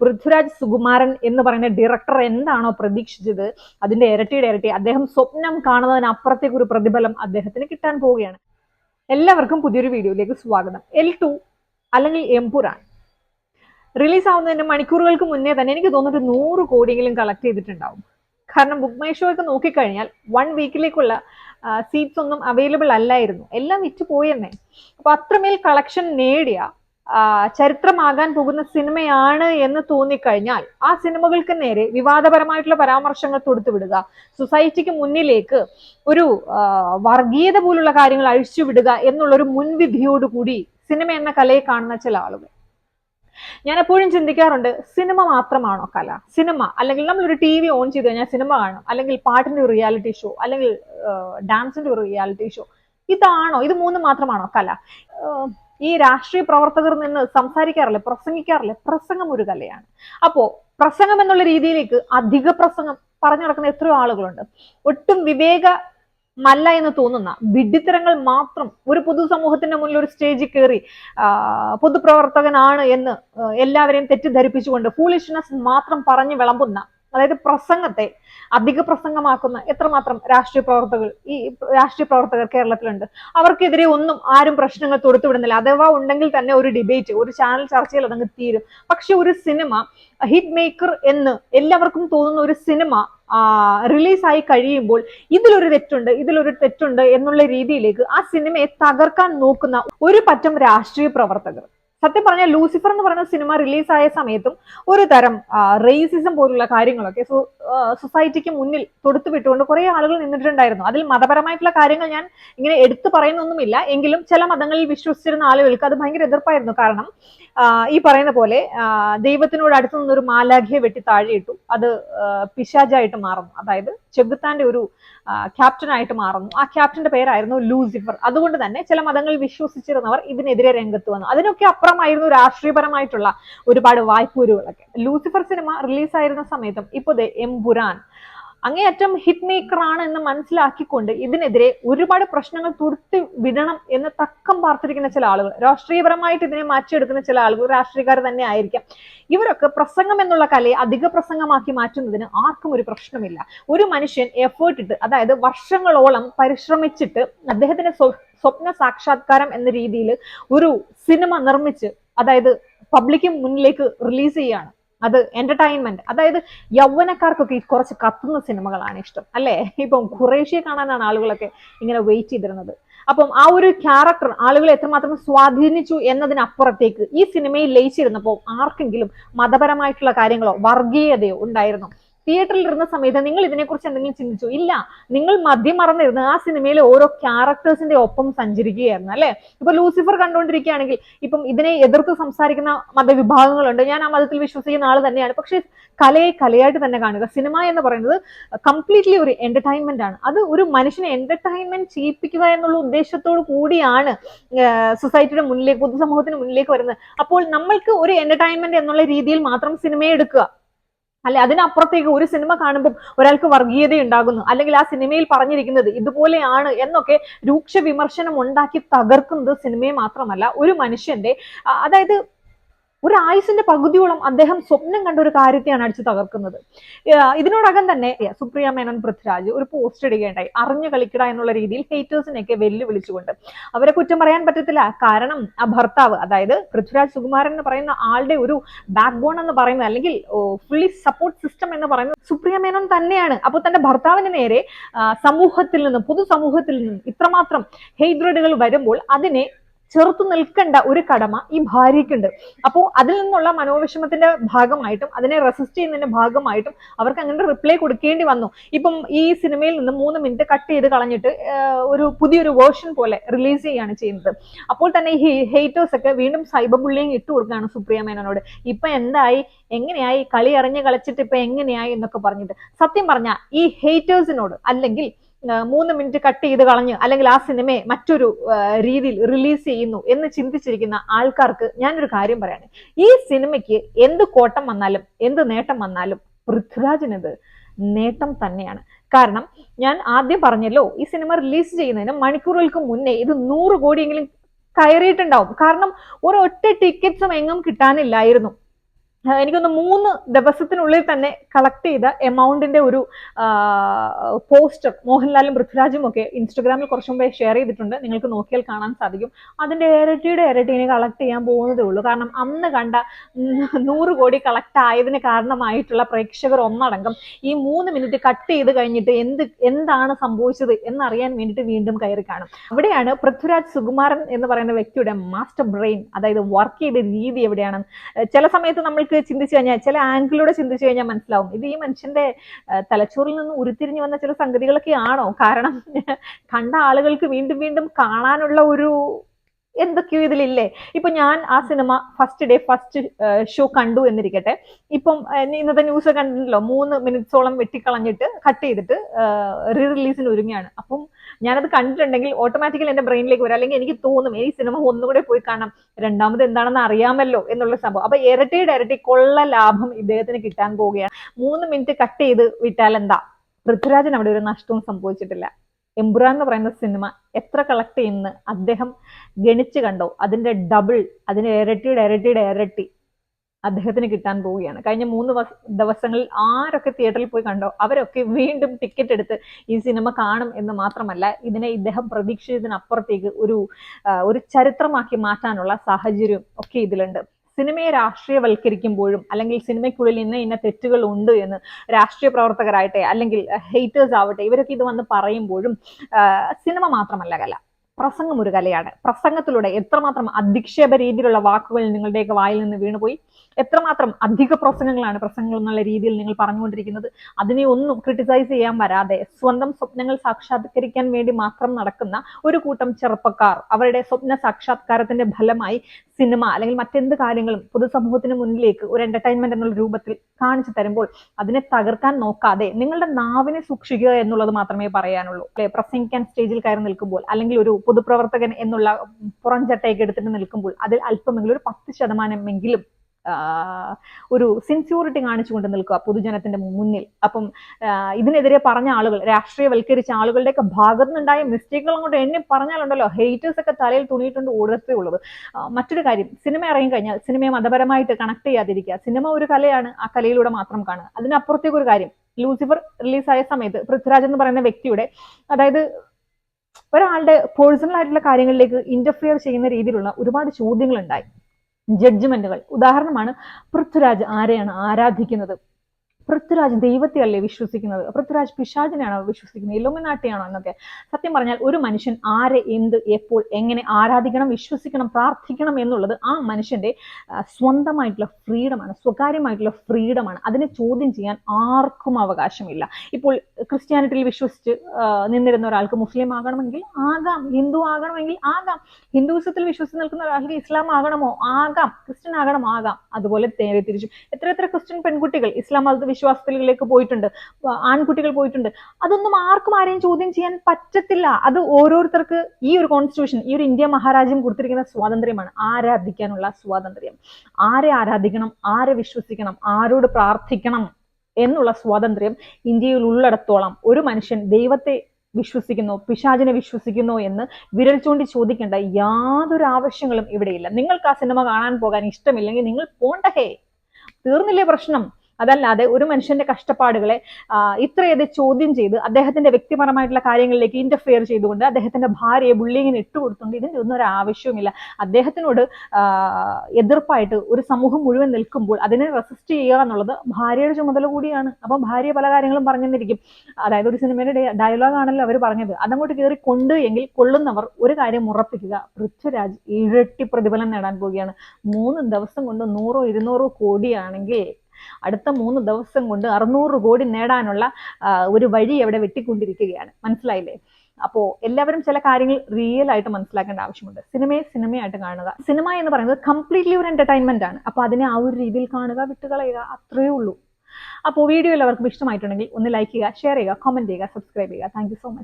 പൃഥ്വിരാജ് സുകുമാരൻ എന്ന് പറയുന്ന ഡയറക്ടർ എന്താണോ പ്രതീക്ഷിച്ചത് അതിന്റെ ഇരട്ടിയുടെ ഇരട്ടി അദ്ദേഹം സ്വപ്നം കാണുന്നതിനപ്പുറത്തേക്ക് ഒരു പ്രതിഫലം അദ്ദേഹത്തിന് കിട്ടാൻ പോവുകയാണ്. എല്ലാവർക്കും പുതിയൊരു വീഡിയോയിലേക്ക് സ്വാഗതം. എൽ ടു അല്ലെങ്കിൽ എംപുരാൻ റിലീസ് ആവുന്നതിന് മണിക്കൂറുകൾക്ക് മുന്നേ തന്നെ എനിക്ക് തോന്നിട്ട് നൂറ് കോടിയെങ്കിലും കളക്ട് ചെയ്തിട്ടുണ്ടാവും. കാരണം ബുക്ക് മൈ ഷോ ഒക്കെ നോക്കിക്കഴിഞ്ഞാൽ വൺ വീക്കിലേക്കുള്ള സീറ്റ്സ് ഒന്നും അവൈലബിൾ അല്ലായിരുന്നു. എല്ലാം വിറ്റ് പോയെന്നേ അപ്പൊ അത്രമേൽ കളക്ഷൻ നേടിയ ചരിത്രമാകാൻ പോകുന്ന സിനിമയാണ് എന്ന് തോന്നിക്കഴിഞ്ഞാൽ ആ സിനിമകൾക്ക് നേരെ വിവാദപരമായിട്ടുള്ള പരാമർശങ്ങൾ തൊടുത്തുവിടുക സൊസൈറ്റിക്ക് മുന്നിലേക്ക് ഒരു വർഗീയത പോലുള്ള കാര്യങ്ങൾ അഴിച്ചുവിടുക എന്നുള്ള ഒരു മുൻവിധിയോടുകൂടി സിനിമ എന്ന കലയെ കാണുന്ന ചില ആളുകൾ. ഞാൻ എപ്പോഴും ചിന്തിക്കാറുണ്ട് സിനിമ മാത്രമാണോ കല? സിനിമ അല്ലെങ്കിൽ നമ്മളൊരു ടി വി ഓൺ ചെയ്ത് കഴിഞ്ഞാൽ സിനിമ കാണും അല്ലെങ്കിൽ പാട്ടിന്റെ ഒരു റിയാലിറ്റി ഷോ അല്ലെങ്കിൽ ഡാൻസിന്റെ ഒരു റിയാലിറ്റി ഷോ. ഇതാണോ ഇത് മൂന്ന് മാത്രമാണോ കല? ഈ രാഷ്ട്രീയ പ്രവർത്തകർ നിന്ന് സംസാരിക്കാറില്ലേ? പ്രസംഗിക്കാറില്ലേ? പ്രസംഗം ഒരു കലയാണ്. അപ്പോ പ്രസംഗം എന്നുള്ള രീതിയിലേക്ക് അധിക പ്രസംഗം പറഞ്ഞു നടക്കുന്ന എത്രയോ ആളുകളുണ്ട്. ഒട്ടും വിവേക മല്ല എന്ന് തോന്നുന്ന വിഡിത്തരങ്ങൾ മാത്രം ഒരു പൊതുസമൂഹത്തിന്റെ മുന്നിൽ ഒരു സ്റ്റേജിൽ കയറി പൊതുപ്രവർത്തകനാണ് എന്ന് എല്ലാവരെയും തെറ്റിദ്ധരിപ്പിച്ചുകൊണ്ട് ഫൂളിഷ്നെസ് മാത്രം പറഞ്ഞു വിളമ്പുന്ന അതായത് പ്രസംഗത്തെ അധിക പ്രസംഗമാക്കുന്ന എത്രമാത്രം രാഷ്ട്രീയ പ്രവർത്തകർ ഈ രാഷ്ട്രീയ പ്രവർത്തകർ കേരളത്തിലുണ്ട്. അവർക്കെതിരെ ഒന്നും ആരും പ്രശ്നങ്ങൾ തൊടുത്തുവിടുന്നില്ല അഥവാ ഉണ്ടെങ്കിൽ തന്നെ ഒരു ഡിബേറ്റ് ഒരു ചാനൽ ചർച്ചയിൽ അതങ്ങ് തീരും. പക്ഷെ ഒരു സിനിമ ഹിറ്റ് മേക്കർ എന്ന് എല്ലാവർക്കും തോന്നുന്ന ഒരു സിനിമ റിലീസ് ആയി കഴിയുമ്പോൾ ഇതിലൊരു തെറ്റുണ്ട് ഇതിലൊരു തെറ്റുണ്ട് എന്നുള്ള രീതിയിലേക്ക് ആ സിനിമയെ തകർക്കാൻ നോക്കുന്ന ഒരു പറ്റം രാഷ്ട്രീയ പ്രവർത്തകർ. സത്യം പറഞ്ഞാൽ ലൂസിഫർ എന്ന് പറയുന്ന സിനിമ റിലീസായ സമയത്തും ഒരു തരം റേസിസം പോലുള്ള കാര്യങ്ങളൊക്കെ സൊസൈറ്റിക്ക് മുന്നിൽ തൊടുത്തു വിട്ടുകൊണ്ട് കുറെ ആളുകൾ നിന്നിട്ടുണ്ടായിരുന്നു. അതിൽ മതപരമായിട്ടുള്ള കാര്യങ്ങൾ ഞാൻ ഇങ്ങനെ എടുത്തു പറയുന്നൊന്നുമില്ല. എങ്കിലും ചില മതങ്ങളിൽ വിശ്വസിച്ചിരുന്ന ആളുകൾക്ക് അത് ഭയങ്കര എതിർപ്പായിരുന്നു. കാരണം ഈ പറയുന്ന പോലെ ദൈവത്തിനോട് അടുത്തു നിന്നൊരു മാലാഖിയെ വെട്ടി താഴെയിട്ടു അത് പിശാജായിട്ട് മാറുന്നു. അതായത് ചെകുത്താന്റെ ഒരു ക്യാപ്റ്റനായിട്ട് മാറുന്നു. ആ ക്യാപ്റ്റന്റെ പേരായിരുന്നു ലൂസിഫർ. അതുകൊണ്ട് തന്നെ ചില മതങ്ങളിൽ വിശ്വസിച്ചിരുന്നവർ ഇതിനെതിരെ രംഗത്ത് വന്നു. അതിനൊക്കെ അപ്പുറമായിരുന്നു രാഷ്ട്രീയപരമായിട്ടുള്ള ഒരുപാട് വായ്പൂരുകളൊക്കെ. ലൂസിഫർ സിനിമ റിലീസായിരുന്ന സമയത്തും ഇപ്പോൾ ദേ എംപുരാൻ അങ്ങേയറ്റം ഹിറ്റ് മേക്കർ ആണ് എന്ന് മനസ്സിലാക്കിക്കൊണ്ട് ഇതിനെതിരെ ഒരുപാട് പ്രശ്നങ്ങൾ തുടുത്തി വിടണം എന്ന് തക്കം പാർത്തിരിക്കുന്ന ചില ആളുകൾ രാഷ്ട്രീയപരമായിട്ട് ഇതിനെ മാറ്റിയെടുക്കുന്ന ചില ആളുകൾ രാഷ്ട്രീയക്കാർ തന്നെ ആയിരിക്കാം. ഇവരൊക്കെ പ്രസംഗം എന്നുള്ള കലയെ അധിക പ്രസംഗമാക്കി മാറ്റുന്നതിന് ആർക്കും ഒരു പ്രശ്നമില്ല. ഒരു മനുഷ്യൻ എഫേർട്ട് ഇട്ട് അതായത് വർഷങ്ങളോളം പരിശ്രമിച്ചിട്ട് അദ്ദേഹത്തിന്റെ സ്വപ്ന സാക്ഷാത്കാരം എന്ന രീതിയിൽ ഒരു സിനിമ നിർമ്മിച്ച് അതായത് പബ്ലിക്കും മുന്നിലേക്ക് റിലീസ് ചെയ്യാണ് അത് എന്റർടൈൻമെന്റ് അതായത് യൗവനക്കാർക്കൊക്കെ ഈ കുറച്ച് കത്തുന്ന സിനിമകളാണ് ഇഷ്ടം അല്ലേ? ഇപ്പം ഖുറേഷിയെ കാണാനാണ് ആളുകളൊക്കെ ഇങ്ങനെ വെയിറ്റ് ചെയ്തിരുന്നത്. അപ്പം ആ ഒരു ക്യാരക്ടർ ആളുകളെ എത്രമാത്രം സ്വാധീനിച്ചു എന്നതിനപ്പുറത്തേക്ക് ഈ സിനിമയിൽ ലയിച്ചിരുന്നപ്പോൾ ആർക്കെങ്കിലും മതപരമായിട്ടുള്ള കാര്യങ്ങളോ വർഗീയതയോ ഉണ്ടായിരുന്നു? തിയേറ്ററിൽ ഇരുന്ന സമയത്ത് നിങ്ങൾ ഇതിനെക്കുറിച്ച് എന്തെങ്കിലും ചിന്തിച്ചു? ഇല്ല. നിങ്ങൾ മദ്യം മറന്നിരുന്ന ആ സിനിമയിലെ ഓരോ ക്യാരക്ടേഴ്സിന്റെ ഒപ്പം സഞ്ചരിക്കുകയായിരുന്നു അല്ലെ? ഇപ്പൊ ലൂസിഫർ കണ്ടുകൊണ്ടിരിക്കുകയാണെങ്കിൽ ഇപ്പം ഇതിനെ എതിർത്ത് സംസാരിക്കുന്ന മതവിഭാഗങ്ങളുണ്ട്. ഞാൻ ആ മതത്തിൽ വിശ്വസിക്കുന്ന ആൾ തന്നെയാണ്. പക്ഷെ കലയെ കലയായിട്ട് തന്നെ കാണുക. സിനിമ എന്ന് പറയുന്നത് കംപ്ലീറ്റ്ലി ഒരു എന്റർടൈൻമെന്റ് ആണ്. അത് ഒരു മനുഷ്യനെ എന്റർടൈൻമെന്റ് ചെയ്യിപ്പിക്കുക എന്നുള്ള ഉദ്ദേശത്തോടു കൂടിയാണ് സൊസൈറ്റിയുടെ മുന്നിലേക്ക് പൊതുസമൂഹത്തിന് മുന്നിലേക്ക് വരുന്നത്. അപ്പോൾ നമ്മൾക്ക് ഒരു എന്റർടൈൻമെന്റ് എന്നുള്ള രീതിയിൽ മാത്രം സിനിമയെ എടുക്കുക. അല്ലെ അതിനപ്പുറത്തേക്ക് ഒരു സിനിമ കാണുമ്പോൾ ഒരാൾക്ക് വർഗീയത ഉണ്ടാകുന്നു. അല്ലെങ്കിൽ ആ സിനിമയിൽ പറഞ്ഞിരിക്കുന്നത് ഇതുപോലെയാണ് എന്നൊക്കെ രൂക്ഷ വിമർശനം ഉണ്ടാക്കി തകർക്കുന്നത് സിനിമയെ മാത്രമല്ല ഒരു മനുഷ്യന്റെ അതായത് ഒരു ആയുസിന്റെ പകുതിയോളം അദ്ദേഹം സ്വപ്നം കണ്ട ഒരു കാര്യത്തെയാണ് അടിച്ചു തകർക്കുന്നത്. ഇതിനോടകം തന്നെ സുപ്രിയ മേനോൻ പൃഥ്വിരാജ് ഒരു പോസ്റ്റ് ഇടുകയുണ്ടായി. അറിഞ്ഞു കളിക്കട എന്നുള്ള രീതിയിൽ ഹേറ്റേഴ്സിനെയൊക്കെ വെല്ലുവിളിച്ചുകൊണ്ട്. അവരെ കുറ്റം പറയാൻ പറ്റത്തില്ല. കാരണം ആ ഭർത്താവ് അതായത് പൃഥ്വിരാജ് സുകുമാരൻ എന്ന് പറയുന്ന ആളുടെ ഒരു ബാക്ക് ബോൺ എന്ന് പറയുന്നത് അല്ലെങ്കിൽ ഫുള്ളി സപ്പോർട്ട് സിസ്റ്റം എന്ന് പറയുന്നത് സുപ്രിയ മേനോൻ തന്നെയാണ്. അപ്പോൾ തന്റെ ഭർത്താവിന് നേരെ സമൂഹത്തിൽ നിന്നും പൊതുസമൂഹത്തിൽ നിന്നും ഇത്രമാത്രം ഹെയ്ഡ്രഡുകൾ വരുമ്പോൾ അതിനെ ചെറുത്തു നിൽക്കേണ്ട ഒരു കടമ ഈ ഭാര്യയ്ക്കുണ്ട്. അപ്പോൾ അതിൽ നിന്നുള്ള മനോവിഷമത്തിന്റെ ഭാഗമായിട്ടും അതിനെ റെസിസ്റ്റ് ചെയ്യുന്നതിന്റെ ഭാഗമായിട്ടും അവർക്ക് അങ്ങനെ റിപ്ലൈ കൊടുക്കേണ്ടി വന്നു. ഇപ്പം ഈ സിനിമയിൽ നിന്ന് മൂന്ന് മിനിറ്റ് കട്ട് ചെയ്ത് കളഞ്ഞിട്ട് ഒരു പുതിയൊരു വേർഷൻ പോലെ റിലീസ് ചെയ്യാണ് ചെയ്യുന്നത്. അപ്പോൾ തന്നെ ഈ ഹേറ്റേഴ്സ് ഒക്കെ വീണ്ടും സൈബർ ബുള്ളിങ് ഇട്ട് കൊടുക്കുകയാണ് സുപ്രിയ മേനോനോട്. ഇപ്പൊ എന്തായി? എങ്ങനെയായി? കളി അറിഞ്ഞ് കളിച്ചിട്ട് ഇപ്പൊ എങ്ങനെയായി എന്നൊക്കെ പറഞ്ഞിട്ട്. സത്യം പറഞ്ഞ ഈ ഹേറ്റേഴ്സിനോട് അല്ലെങ്കിൽ മൂന്ന് മിനിറ്റ് കട്ട് ചെയ്ത് കളഞ്ഞ് അല്ലെങ്കിൽ ആ സിനിമയെ മറ്റൊരു രീതിയിൽ റിലീസ് ചെയ്യുന്നു എന്ന് ചിന്തിച്ചിരിക്കുന്ന ആൾക്കാർക്ക് ഞാനൊരു കാര്യം പറയാണ്. ഈ സിനിമയ്ക്ക് എന്ത് കോട്ടം വന്നാലും എന്ത് നേട്ടം വന്നാലും പൃഥ്വിരാജിനത് നേട്ടം തന്നെയാണ്. കാരണം ഞാൻ ആദ്യം പറഞ്ഞല്ലോ ഈ സിനിമ റിലീസ് ചെയ്യുന്നതിന് മണിക്കൂറുകൾക്ക് മുന്നേ ഇത് നൂറ് കോടിയെങ്കിലും കയറിയിട്ടുണ്ടാവും. കാരണം ഒരൊറ്റ ടിക്കറ്റ്സും എങ്ങും കിട്ടാനില്ലായിരുന്നു. എനിക്കൊന്ന് മൂന്ന് ദിവസത്തിനുള്ളിൽ തന്നെ കളക്ട് ചെയ്ത എമൗണ്ടിന്റെ ഒരു പോസ്റ്റർ മോഹൻലാലും പൃഥ്വിരാജും ഒക്കെ ഇൻസ്റ്റഗ്രാമിൽ കുറച്ച് മുമ്പേ ഷെയർ ചെയ്തിട്ടുണ്ട്. നിങ്ങൾക്ക് നോക്കിയാൽ കാണാൻ സാധിക്കും. അതിന്റെ ഇരട്ടിയുടെ ഇരട്ടി ഇനി കളക്ട് ചെയ്യാൻ പോകുന്നതേ ഉള്ളൂ. കാരണം അന്ന് കണ്ട നൂറ് കോടി കളക്ട് ആയതിന് കാരണമായിട്ടുള്ള പ്രേക്ഷകർ ഒന്നടങ്കം ഈ മൂന്ന് മിനിറ്റ് കട്ട് ചെയ്ത് കഴിഞ്ഞിട്ട് എന്ത് എന്താണ് സംഭവിച്ചത് എന്നറിയാൻ വേണ്ടിയിട്ട് വീണ്ടും കയറി കാണും. അവിടെയാണ് പൃഥ്വിരാജ് സുകുമാരൻ എന്ന് പറയുന്ന വ്യക്തിയുടെ മാസ്റ്റർ ബ്രെയിൻ അതായത് വർക്ക് ചെയ്ത രീതി എവിടെയാണ്? ചില സമയത്ത് നമ്മൾക്ക് ചിന്തിച്ചു കഴിഞ്ഞാൽ ചില ആംഗിളിലൂടെ ചിന്തിച്ചു കഴിഞ്ഞാൽ മനസ്സിലാവും. ഇത് ഈ മനുഷ്യന്റെ തലച്ചോറിൽ നിന്ന് ഉരുത്തിരിഞ്ഞു വന്ന ചില സംഗതികളൊക്കെ ആണോ കാരണം കണ്ട ആളുകൾക്ക് വീണ്ടും വീണ്ടും കാണാനുള്ള ഒരു എന്തൊക്കെയോ ഇതിലില്ലേ. ഇപ്പൊ ഞാൻ ആ cinema first day first show കണ്ടു എന്നിരിക്കട്ടെ. ഇപ്പം ഇന്നത്തെ ന്യൂസ് കണ്ടിട്ടുണ്ടല്ലോ. മൂന്ന് മിനിറ്റ്സോളം വെട്ടിക്കളഞ്ഞിട്ട് കട്ട് ചെയ്തിട്ട് റീ റിലീസിന് ഒരുങ്ങിയാണ് അപ്പം ഞാനത് കണ്ടിട്ടുണ്ടെങ്കിൽ ഓട്ടോമാറ്റിക്കലി എന്റെ ബ്രെയിനിലേക്ക് വരും. അല്ലെങ്കിൽ എനിക്ക് തോന്നും ഈ സിനിമ ഒന്നുകൂടെ പോയി കാണാം. രണ്ടാമത് എന്താണെന്ന് അറിയാമല്ലോ എന്നുള്ള സംഭവം. അപ്പൊ ഇരട്ടിയുടെ ഇരട്ടി കൊള്ള ലാഭം ഇദ്ദേഹത്തിന് കിട്ടാൻ പോവുകയാണ്. മൂന്ന് മിനിറ്റ് കട്ട് ചെയ്ത് വിട്ടാൽ എന്താ? പൃഥ്വിരാജൻ അവിടെ ഒരു നഷ്ടവും സംഭവിച്ചിട്ടില്ല. എംബുറാൻ എന്ന് പറയുന്ന സിനിമ എത്ര കളക്ട് ചെയ്യുന്ന അദ്ദേഹം ഗണിച്ച് കണ്ടോ? അതിന്റെ ഡബിൾ അതിന്റെ ഇരട്ടിയുടെ ഇരട്ടിയുടെ ഇരട്ടി അദ്ദേഹത്തിന് കിട്ടാൻ പോവുകയാണ്. കഴിഞ്ഞ മൂന്ന് ദിവസങ്ങളിൽ ആരൊക്കെ തിയേറ്ററിൽ പോയി കണ്ടോ? അവരൊക്കെ വീണ്ടും ടിക്കറ്റ് എടുത്ത് ഈ സിനിമ കാണും എന്ന് മാത്രമല്ല ഇതിനെ ഇദ്ദേഹം പ്രതീക്ഷിച്ചതിനപ്പുറത്തേക്ക് ഒരു ഒരു ചരിത്രമാക്കി മാറ്റാനുള്ള സാഹചര്യം ഒക്കെ ഇതിലുണ്ട്. സിനിമയെ രാഷ്ട്രീയവൽക്കരിക്കുമ്പോഴും അല്ലെങ്കിൽ സിനിമയ്ക്കുള്ളിൽ ഇന്ന ഇന്ന തെറ്റുകൾ ഉണ്ട് എന്ന് രാഷ്ട്രീയ പ്രവർത്തകരായിട്ടെ അല്ലെങ്കിൽ ഹെയ്റ്റേഴ്സ് ആവട്ടെ ഇവരൊക്കെ ഇത് വന്ന് പറയുമ്പോഴും സിനിമ മാത്രമല്ല കല. പ്രസംഗം ഒരു കലയാണ്. പ്രസംഗത്തിലൂടെ എത്രമാത്രം അധിക്ഷേപ രീതിയിലുള്ള വാക്കുകൾ നിങ്ങളുടെയൊക്കെ വായിൽ നിന്ന് വീണുപോയി? എത്രമാത്രം അധിക പ്രസംഗങ്ങളാണ് പ്രസംഗങ്ങൾ എന്നുള്ള രീതിയിൽ നിങ്ങൾ പറഞ്ഞുകൊണ്ടിരിക്കുന്നത്. അതിനെ ഒന്നും ക്രിട്ടിസൈസ് ചെയ്യാൻ വരാതെ സ്വന്തം സ്വപ്നങ്ങൾ സാക്ഷാത്കരിക്കാൻ വേണ്ടി മാത്രം നടക്കുന്ന ഒരു കൂട്ടം ചെറുപ്പക്കാർ അവരുടെ സ്വപ്ന സാക്ഷാത്കാരത്തിന്റെ ഫലമായി സിനിമ അല്ലെങ്കിൽ മറ്റെന്ത് കാര്യങ്ങളും പൊതുസമൂഹത്തിന് മുന്നിലേക്ക് ഒരു എന്റർടൈൻമെന്റ് എന്നുള്ള രൂപത്തിൽ കാണിച്ചു തരുമ്പോൾ അതിനെ തകർക്കാൻ നോക്കാതെ നിങ്ങളുടെ നാവിനെ സൂക്ഷിക്കുക എന്നുള്ളത് മാത്രമേ പറയാനുള്ളൂ. അല്ലെ പ്രസംഗിക്കാൻ സ്റ്റേജിൽ കയറി നിൽക്കുമ്പോൾ അല്ലെങ്കിൽ ഒരു പൊതുപ്രവർത്തകൻ എന്നുള്ള പുറംചട്ടയൊക്കെ എടുത്തിട്ട് നിൽക്കുമ്പോൾ അതിൽ അല്പമെങ്കിലും ഒരു പത്ത് ശതമാനമെങ്കിലും ഒരു സിൻസ്യൂറിറ്റി കാണിച്ചുകൊണ്ട് നിൽക്കുക പൊതുജനത്തിന്റെ മുന്നിൽ. അപ്പം ഇതിനെതിരെ പറഞ്ഞ ആളുകൾ രാഷ്ട്രീയവൽക്കരിച്ച ആളുകളുടെയൊക്കെ ഭാഗത്തു നിന്നുണ്ടായ മിസ്റ്റേക്കുകൾ അങ്ങോട്ട് എന്നെ പറഞ്ഞാലുണ്ടല്ലോ ഹേറ്റേഴ്സ് ഒക്കെ തലയിൽ തുണിയിട്ടുണ്ട് ഓടത്തേ ഉള്ളത്. മറ്റൊരു കാര്യം സിനിമ ഇറങ്ങി കഴിഞ്ഞാൽ സിനിമയെ മതപരമായിട്ട് കണക്ട് ചെയ്യാതിരിക്കുക. സിനിമ ഒരു കലയാണ് ആ കലയിലൂടെ മാത്രം കാണുക. അതിനപ്പുറത്തേക്ക് ഒരു കാര്യം ലൂസിഫർ റിലീസായ സമയത്ത് പൃഥ്വിരാജ് എന്ന് പറയുന്ന വ്യക്തിയുടെ അതായത് ഒരാളുടെ പേഴ്സണൽ ആയിട്ടുള്ള കാര്യങ്ങളിലേക്ക് ഇന്റർഫിയർ ചെയ്യുന്ന രീതിയിലുള്ള ഒരുപാട് ചോദ്യങ്ങൾ ഉണ്ടായി ജഡ്ജ്മെന്റുകൾ ഉദാഹരണമാണ് പൃഥ്വിരാജ് ആരെയാണ് ആരാധിക്കുന്നത്? പൃഥ്വിരാജ് ദൈവത്തെ അല്ലേ വിശ്വസിക്കുന്നത്? പൃഥ്വിരാജ് പിശാചിനെയാണോ വിശ്വസിക്കുന്നത്? ഇലോമിനാട്ടിയാണോ എന്നൊക്കെ. സത്യം പറഞ്ഞാൽ ഒരു മനുഷ്യൻ ആരെ എന്ത് എപ്പോൾ എങ്ങനെ ആരാധിക്കണം വിശ്വസിക്കണം പ്രാർത്ഥിക്കണം എന്നുള്ളത് ആ മനുഷ്യന്റെ സ്വന്തമായിട്ടുള്ള ഫ്രീഡമാണ് സ്വകാര്യമായിട്ടുള്ള ഫ്രീഡമാണ്. അതിനെ ചോദ്യം ചെയ്യാൻ ആർക്കും അവകാശമില്ല. ഇപ്പോൾ ക്രിസ്ത്യാനിറ്റിയിൽ വിശ്വസിച്ച് നിന്നിരുന്ന ഒരാൾക്ക് മുസ്ലിം ആകണമെങ്കിൽ ആകാം ഹിന്ദു ആകണമെങ്കിൽ ആകാം. ഹിന്ദുവിസത്തിൽ വിശ്വസിച്ച് നിൽക്കുന്ന ഒരാൾക്ക് ഇസ്ലാം ആകണമോ? ആകാം. ക്രിസ്ത്യൻ ആകണം ആകാം. അതുപോലെ നേരെ തിരിച്ചു. എത്ര എത്ര ക്രിസ്ത്യൻ പെൺകുട്ടികൾ ഇസ്ലാം മത വിശ്വാസത്തിലേക്ക് പോയിട്ടുണ്ട്. ആൺകുട്ടികൾ പോയിട്ടുണ്ട്. അതൊന്നും ആർക്കും ആരെയും ചോദ്യം ചെയ്യാൻ പറ്റത്തില്ല. അത് ഓരോരുത്തർക്ക് ഈ ഒരു കോൺസ്റ്റിറ്റ്യൂഷൻ ഈ ഒരു ഇന്ത്യ മഹാരാജ്യം കൊടുത്തിരിക്കുന്ന സ്വാതന്ത്ര്യമാണ്. ആരാധിക്കാനുള്ള സ്വാതന്ത്ര്യം? ആരെ ആരാധിക്കണം? ആരെ വിശ്വസിക്കണം? ആരോട് പ്രാർത്ഥിക്കണം എന്നുള്ള സ്വാതന്ത്ര്യം ഇന്ത്യയിൽ ഉള്ളിടത്തോളം ഒരു മനുഷ്യൻ ദൈവത്തെ വിശ്വസിക്കുന്നു പിശാചിനെ വിശ്വസിക്കുന്നു എന്ന് വിരൽ ചൂണ്ടി ചോദിക്കേണ്ട യാതൊരു ആവശ്യങ്ങളും ഇവിടെയില്ല. നിങ്ങൾക്ക് ആ സിനിമ കാണാൻ പോകാൻ ഇഷ്ടമില്ലെങ്കിൽ നിങ്ങൾ പോണ്ടഹേ തീർന്നില്ലേ പ്രശ്നം? അതല്ലാതെ ഒരു മനുഷ്യന്റെ കഷ്ടപ്പാടുകളെ ഇത്രയേറെ ചോദ്യം ചെയ്ത് അദ്ദേഹത്തിന്റെ വ്യക്തിപരമായിട്ടുള്ള കാര്യങ്ങളിലേക്ക് ഇന്റർഫിയർ ചെയ്തുകൊണ്ട് അദ്ദേഹത്തിന്റെ ഭാര്യയെ ബുള്ളിങ്ങിന് ഇട്ടുകൊടുത്തുകൊണ്ട് ഇതിന്റെ ഒന്നും ഒരു ആവശ്യവുമില്ല. അദ്ദേഹത്തിനോട് എതിർപ്പായിട്ട് ഒരു സമൂഹം മുഴുവൻ നിൽക്കുമ്പോൾ അതിനെ റെസിസ്റ്റ് ചെയ്യുക എന്നുള്ളത് ഭാര്യയുടെ ചുമതല കൂടിയാണ്. അപ്പം ഭാര്യ പല കാര്യങ്ങളും പറഞ്ഞെന്നിരിക്കും. അതായത് ഒരു സിനിമയുടെ ഡയലോഗ് ആണല്ലോ അവർ പറഞ്ഞത്. അതങ്ങോട്ട് കയറി കൊണ്ട് എങ്കിൽ കൊള്ളുന്നവർ ഒരു കാര്യം ഉറപ്പിക്കുക. പൃഥ്വിരാജ് ഇരട്ടി പ്രതിഫലം നേടാൻ പോവുകയാണ്. മൂന്ന് ദിവസം കൊണ്ട് നൂറോ ഇരുന്നൂറോ കോടിയാണെങ്കിൽ അടുത്ത മൂന്ന് ദിവസം കൊണ്ട് അറുന്നൂറ് കോടി നേടാനുള്ള ഒരു വഴി അവിടെ വെട്ടിക്കൊണ്ടിരിക്കുകയാണ്. മനസ്സിലായില്ലേ? അപ്പോ എല്ലാവരും ചില കാര്യങ്ങൾ റിയൽ ആയിട്ട് മനസ്സിലാക്കേണ്ട ആവശ്യമുണ്ട്. സിനിമയെ സിനിമയായിട്ട് കാണുക. സിനിമ എന്ന് പറയുന്നത് കംപ്ലീറ്റ്ലി ഒരു എന്റർടൈൻമെന്റ് ആണ്. അപ്പോൾ അതിനെ ആ ഒരു രീതിയിൽ കാണുക വിട്ടുകളയുക അത്രയേ ഉള്ളൂ. അപ്പോൾ വീഡിയോ എല്ലാവർക്കും ഇഷ്ടമായിട്ടുണ്ടെങ്കിൽ ഒന്ന് ലൈക്ക് ചെയ്യുക ഷെയർ ചെയ്യുക കമന്റ് ചെയ്യുക സബ്സ്ക്രൈബ് ചെയ്യുക. Thank so much